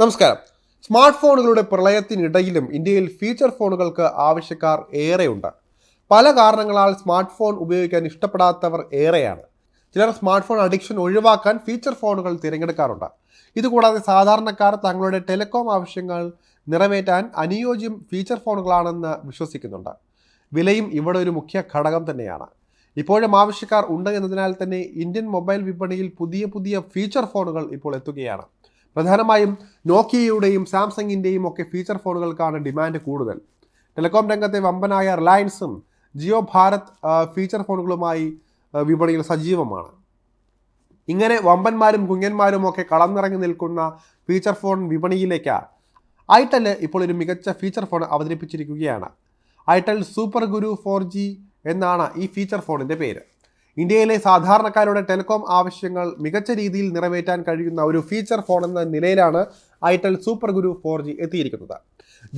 നമസ്കാരം. സ്മാർട്ട് ഫോണുകളുടെ പ്രളയത്തിനിടയിലും ഇന്ത്യയിൽ ഫീച്ചർ ഫോണുകൾക്ക് ആവശ്യക്കാർ ഏറെയുണ്ട്. പല കാരണങ്ങളാൽ സ്മാർട്ട് ഫോൺ ഉപയോഗിക്കാൻ ഇഷ്ടപ്പെടാത്തവർ ഏറെയാണ്. ചിലർ സ്മാർട്ട് ഫോൺ അഡിക്ഷൻ ഒഴിവാക്കാൻ ഫീച്ചർ ഫോണുകൾ തിരഞ്ഞെടുക്കാറുണ്ട്. ഇതുകൂടാതെ സാധാരണക്കാർ തങ്ങളുടെ ടെലികോം ആവശ്യങ്ങൾ നിറവേറ്റാൻ അനുയോജ്യം ഫീച്ചർ ഫോണുകളാണെന്ന് വിശ്വസിക്കുന്നുണ്ട്. വിലയും ഇവിടെ ഒരു മുഖ്യ ഘടകം തന്നെയാണ്. ഇപ്പോഴും ആവശ്യക്കാർ ഉണ്ട് എന്നതിനാൽ തന്നെ ഇന്ത്യൻ മൊബൈൽ വിപണിയിൽ പുതിയ പുതിയ ഫീച്ചർ ഫോണുകൾ ഇപ്പോൾ എത്തുകയാണ്. പ്രധാനമായും നോക്കിയയുടെയും സാംസങ്ങിന്റെയും ഒക്കെ ഫീച്ചർ ഫോണുകൾക്കാണ് ഡിമാൻഡ് കൂടുതൽ. ടെലികോം രംഗത്തെ വമ്പനായ റിലയൻസും ജിയോ ഭാരത് ഫീച്ചർ ഫോണുകളുമായി വിപണിയിൽ സജീവമാണ്. ഇങ്ങനെ വമ്പന്മാരും കുഞ്ഞന്മാരും ഒക്കെ കളന്നിറങ്ങി നിൽക്കുന്ന ഫീച്ചർ ഫോൺ വിപണിയിലേക്ക് ഐട്ടൽ ഇപ്പോൾ ഒരു മികച്ച ഫീച്ചർ ഫോൺ അവതരിപ്പിച്ചിരിക്കുകയാണ്. ഐട്ടൽ സൂപ്പർ ഗുരു ഫോർ എന്നാണ് ഈ ഫീച്ചർ ഫോണിന്റെ പേര്. ഇന്ത്യയിലെ സാധാരണക്കാരുടെ ടെലികോം ആവശ്യങ്ങൾ മികച്ച രീതിയിൽ നിറവേറ്റാൻ കഴിയുന്ന ഒരു ഫീച്ചർ ഫോൺ എന്ന നിലയിലാണ് itel super guru four G എത്തിയിരിക്കുന്നത്.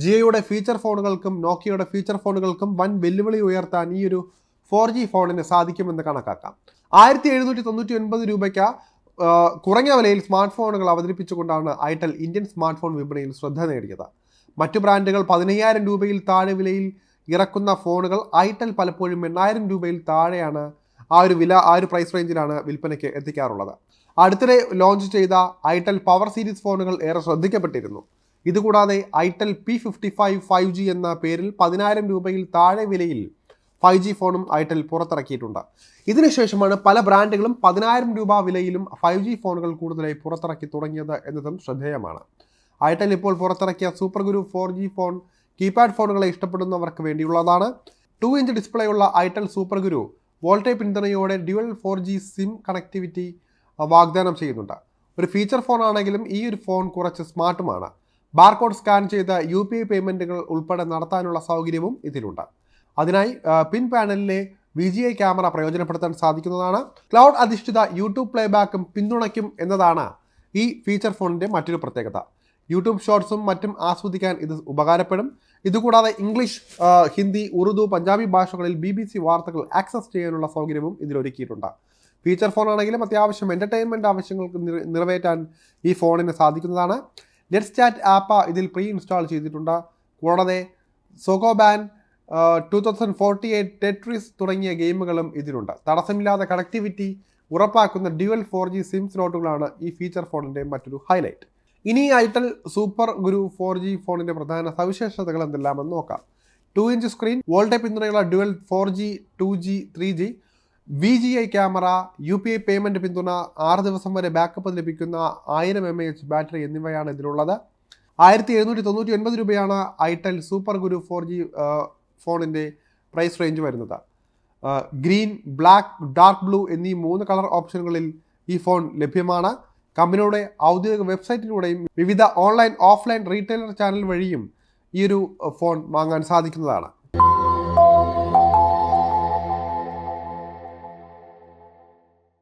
ജിയോയുടെ ഫീച്ചർ ഫോണുകൾക്കും നോക്കിയയുടെ ഫീച്ചർ ഫോണുകൾക്കും വൻ വെല്ലുവിളി ഉയർത്താൻ ഈ ഒരു ഫോർ ജി ഫോണിന് സാധിക്കുമെന്ന് കണക്കാക്കാം. ആയിരത്തി എഴുന്നൂറ്റി തൊണ്ണൂറ്റി ഒൻപത് രൂപയ്ക്ക് കുറഞ്ഞ വിലയിൽ സ്മാർട്ട് ഫോണുകൾ അവതരിപ്പിച്ചുകൊണ്ടാണ് ഐട്ടൽ ഇന്ത്യൻ സ്മാർട്ട് ഫോൺ വിപണിയിൽ ശ്രദ്ധ നേടിയത്. മറ്റു ബ്രാൻഡുകൾ പതിനയ്യായിരം രൂപയിൽ താഴെ വിലയിൽ ഇറക്കുന്ന ഫോണുകൾ ഐട്ടൽ പലപ്പോഴും എണ്ണായിരം രൂപയിൽ താഴെയാണ് ആ ഒരു വില ആ ഒരു പ്രൈസ് റേഞ്ചിലാണ് വിൽപ്പനയ്ക്ക് എത്തിക്കാറുള്ളത്. അടുത്തിടെ ലോഞ്ച് ചെയ്ത ഐട്ടൽ പവർ സീരീസ് ഫോണുകൾ ഏറെ ശ്രദ്ധിക്കപ്പെട്ടിരുന്നു. ഇതുകൂടാതെ itel P fifty five five G എന്ന പേരിൽ പതിനായിരം രൂപയിൽ താഴെ വിലയിൽ ഫൈവ് ജി ഫോണും ഐട്ടൽ പുറത്തിറക്കിയിട്ടുണ്ട്. ഇതിനുശേഷമാണ് പല ബ്രാൻഡുകളും പതിനായിരം രൂപ വിലയിലും ഫൈവ് ജി ഫോണുകൾ കൂടുതലായി പുറത്തിറക്കി തുടങ്ങിയത് എന്നതും ശ്രദ്ധേയമാണ്. ഐട്ടൽ ഇപ്പോൾ പുറത്തിറക്കിയ super guru four G phone keypad ഫോണുകളെ ഇഷ്ടപ്പെടുന്നവർക്ക് വേണ്ടിയുള്ളതാണ്. ടു ഇഞ്ച് ഡിസ്പ്ലേ ഉള്ള ഐട്ടൽ സൂപ്പർ ഗുരു വോൾട്ടേ പിന്തുണയോടെ dual four G SIM connectivity വാഗ്ദാനം ചെയ്യുന്നുണ്ട്. ഒരു ഫീച്ചർ ഫോൺ ആണെങ്കിലും ഈ ഒരു ഫോൺ കുറച്ച് സ്മാർട്ടുമാണ് ബാർകോഡ് സ്കാൻ ചെയ്ത യു പി ഐ പേയ്മെന്റുകൾ ഉൾപ്പെടെ നടത്താനുള്ള സൗകര്യവും ഇതിലുണ്ട്. അതിനായി പിൻ പാനലിലെ വി ജി ഐ ക്യാമറ പ്രയോജനപ്പെടുത്താൻ സാധിക്കുന്നതാണ്. ക്ലൗഡ് അധിഷ്ഠിത യൂട്യൂബ് പ്ലേബാക്കും പിന്തുണയ്ക്കും എന്നതാണ് ഈ ഫീച്ചർ ഫോണിന്റെ മറ്റൊരു പ്രത്യേകത. യൂട്യൂബ് ഷോർട്സും മറ്റും ആസ്വദിക്കാൻ ഇത് ഉപകാരപ്പെടും. ഇതുകൂടാതെ ഇംഗ്ലീഷ് ഹിന്ദി ഉറുദു പഞ്ചാബി ഭാഷകളിൽ ബി ബി സി വാർത്തകൾ ആക്സസ് ചെയ്യാനുള്ള സൗകര്യവും ഇതിലൊരുക്കിയിട്ടുണ്ട്. ഫീച്ചർ ഫോണാണെങ്കിലും അത്യാവശ്യം എന്റർടൈൻമെന്റ് ആവശ്യങ്ങൾക്ക് നിറ- നിറവേറ്റാൻ ഈ ഫോണിന് സാധിക്കുന്നതാണ്. നെറ്റ് ചാറ്റ് ആപ്പ് ഇതിൽ പ്രീ ഇൻസ്റ്റാൾ ചെയ്തിട്ടുണ്ട്. കൂടാതെ Sokoban two thousand forty eight Tetris തുടങ്ങിയ ഗെയിമുകളും ഇതിലുണ്ട്. തടസ്സമില്ലാതെ കണക്ടിവിറ്റി ഉറപ്പാക്കുന്ന ഡ്യുവൽ ഫോർ ജി സിം സ്ലോട്ടുകളാണ് ഈ ഫീച്ചർ ഫോണിന്റെ മറ്റൊരു ഹൈലൈറ്റ് ഇനി itel super guru four G ഫോണിന്റെ പ്രധാന സവിശേഷതകൾ എന്തെല്ലാമെന്ന് നോക്കാം. ടു ഇഞ്ച് സ്ക്രീൻ വോൾട്ടെ പിന്തുണയുള്ള dual four G two G three G V G I camera U P I payment പിന്തുണ ആറ് ദിവസം വരെ ബാക്കപ്പ് ലഭിക്കുന്ന ആയിരം എ എച്ച് ബാറ്ററി എന്നിവയാണ് ഇതിലുള്ളത്. ആയിരത്തി എഴുന്നൂറ്റി തൊണ്ണൂറ്റി ഒൻപത് രൂപയാണ് itel super guru four G ഫോണിന്റെ പ്രൈസ് റേഞ്ച് വരുന്നത് ഗ്രീൻ ബ്ലാക്ക് ഡാർക്ക് ബ്ലൂ എന്നീ മൂന്ന് കളർ ഓപ്ഷനുകളിൽ ഈ ഫോൺ ലഭ്യമാണ്. കമ്പനിയുടെ ഔദ്യോഗിക വെബ്സൈറ്റിലൂടെയും വിവിധ ഓൺലൈൻ ഓഫ്ലൈൻ റീറ്റെയിലർ ചാനൽ വഴിയും ഈ ഒരു ഫോൺ വാങ്ങാൻ സാധിക്കുന്നതാണ്.